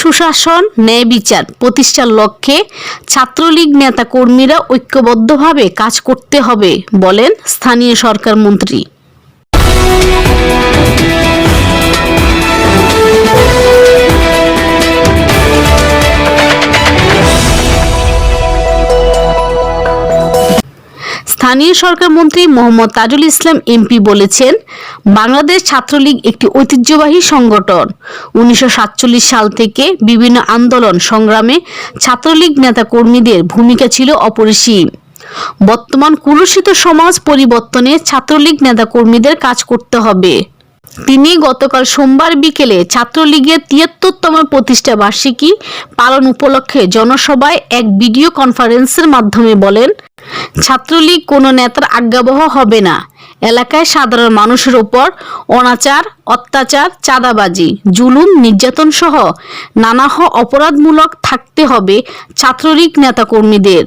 সুশাসন, ন্যায় বিচার প্রতিষ্ঠার লক্ষ্যে ছাত্রলীগ নেতা কর্মীরা ঐক্যবদ্ধভাবে কাজ করতে হবে বলেন স্থানীয় সরকার মন্ত্রী স্থানীয় সরকার মন্ত্রী মোহাম্মদ তাজুল ইসলাম এমপি বলেছেন, বাংলাদেশ ছাত্রলীগ একটি ঐতিহ্যবাহী সংগঠন। উনিশশো সাতচল্লিশ সাল থেকে বিভিন্ন আন্দোলন সংগ্রামে ছাত্রলীগ নেতা কর্মীদের ভূমিকা ছিল অপরিসীম। বর্তমান কুলুষিত সমাজ পরিবর্তনে ছাত্রলীগ নেতা কর্মীদের কাজ করতে হবে। তিনি গতকাল সোমবার বিকেলে ছাত্রলীগের তিয়াত্তরতম প্রতিষ্ঠা বার্ষিকী পালন উপলক্ষে জনসভায় এক ভিডিও কনফারেন্সের মাধ্যমে বলেন ছাত্রলীগ কোনো নেতার আজ্ঞাবহ হবে না। এলাকায় সাধারণ মানুষের ওপর অনাচার, অত্যাচার, চাঁদাবাজি, জুলুম নির্যাতন সহ নানাহ অপরাধমূলক থাকতে হবে ছাত্রলীগ নেতাকর্মীদের।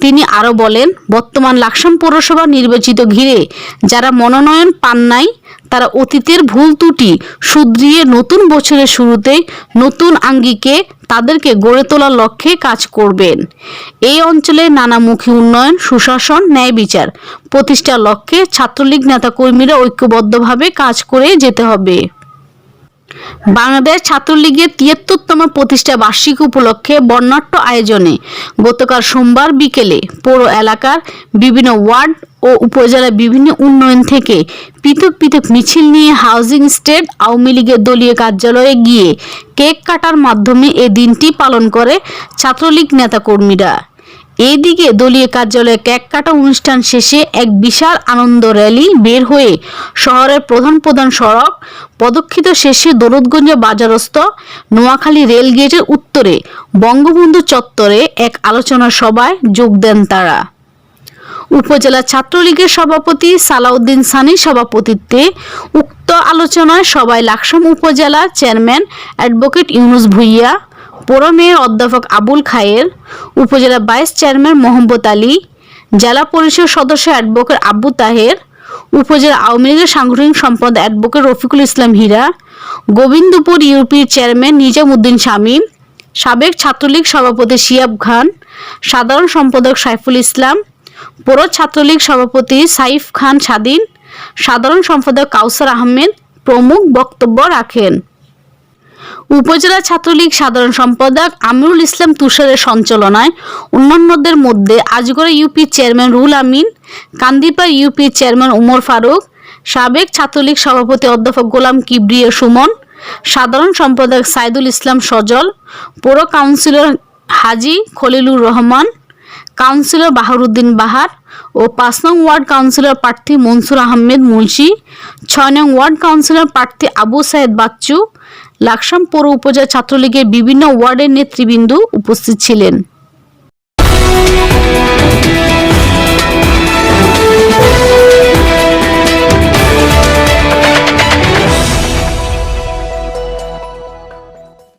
তিনি আরও বলেন, বর্তমান লাকসাম পৌরসভা নির্বাচিত ঘিরে যারা মনোনয়ন পান নাই, তারা অতীতের ভুল ত্রুটি শুধরিয়ে নতুন বছরের শুরুতে নতুন আঙ্গিকে তাদেরকে গড়ে তোলার লক্ষ্যে কাজ করবেন। এই অঞ্চলে নানামুখী উন্নয়ন, সুশাসন, ন্যায় বিচার প্রতিষ্ঠার লক্ষ্যে ছাত্রলীগ নেতাকর্মীরা ঐক্যবদ্ধভাবে কাজ করে যেতে হবে। বাংলাদেশ ছাত্রলীগের তিয়াত্তরতম প্রতিষ্ঠা বার্ষিকী উপলক্ষে বর্ণাঢ্য আয়োজনে গতকাল সোমবার বিকেলে পৌর এলাকার বিভিন্ন ওয়ার্ড ও উপজেলার বিভিন্ন উন্নয়ন থেকে পৃথক পৃথক মিছিল নিয়ে হাউজিং স্টেট আওয়ামী লীগের দলীয় কার্যালয়ে গিয়ে কেক কাটার মাধ্যমে এ দিনটি পালন করে ছাত্রলীগ নেতাকর্মীরা। এইদিকে দলীয় কার্যালয়ে কেক কাটা অনুষ্ঠান শেষে এক বিশাল আনন্দ র্যালি বের হয়ে শহরের প্রধান প্রধান সড়ক, পদক্ষিত শেষে দরুদগঞ্জ বাজারস্থ নোয়াখালী রেল গেটের উত্তরে বঙ্গবন্ধু চত্বরে এক আলোচনা সভায় যোগ দেন তারা। উপজেলা ছাত্রলীগের সভাপতি সালাউদ্দিন সানির সভাপতিত্বে উক্ত আলোচনায় সবাই লাকসাম উপজেলা চেয়ারম্যান অ্যাডভোকেট ইউনুস ভুইয়া পৌর মেয়র অধ্যাপক আবুল খায়ের, উপজেলা ভাইস চেয়ারম্যান মোহাম্মদ আলী, জেলা পরিষদ সদস্য অ্যাডভোকেট আব্বু তাহের, উপজেলা আওয়ামী লীগের সাংগঠনিক সম্পাদক অ্যাডভোকেট রফিকুল ইসলাম হীরা, গোবিন্দপুর ইউপির চেয়ারম্যান নিজাম উদ্দিন শামীম, সাবেক ছাত্রলীগ সভাপতি শিয়াব খান, সাধারণ সম্পাদক সাইফুল ইসলাম, পৌর ছাত্রলীগ সভাপতি সাইফ খান স্বাধীন, সাধারণ সম্পাদক কাউসার আহমেদ প্রমুখ বক্তব্য রাখেন। উপজেলা ছাত্রলীগ সাধারণ সম্পাদক আমিরুল ইসলাম তুষারের সঞ্চালনায়, অন্যান্যদের মধ্যে Ajgara UP chairman Ruhul Amin Kandipar UP chairman Omar Faruk, সাবেক ছাত্রলীগ সভাপতি অধ্যাপক গোলাম কিবরিয়া সুমন, সাধারণ সম্পাদক সাইদুল ইসলাম সজল, পৌর কাউন্সিলর হাজি খলিলুর রহমান, কাউন্সিলর বাহারুদ্দিন বাহার ও পাঁচ নং ওয়ার্ড কাউন্সিলর প্রার্থী মনসুর আহমেদ মুন্সি, ছয় নং ওয়ার্ড কাউন্সিলর প্রার্থী আবু সাহেদ বাচ্চু লাকসাম পৌর উপজেলা ছাত্রলীগের বিভিন্ন ওয়ার্ডের নেতৃবৃন্দ উপস্থিত ছিলেন।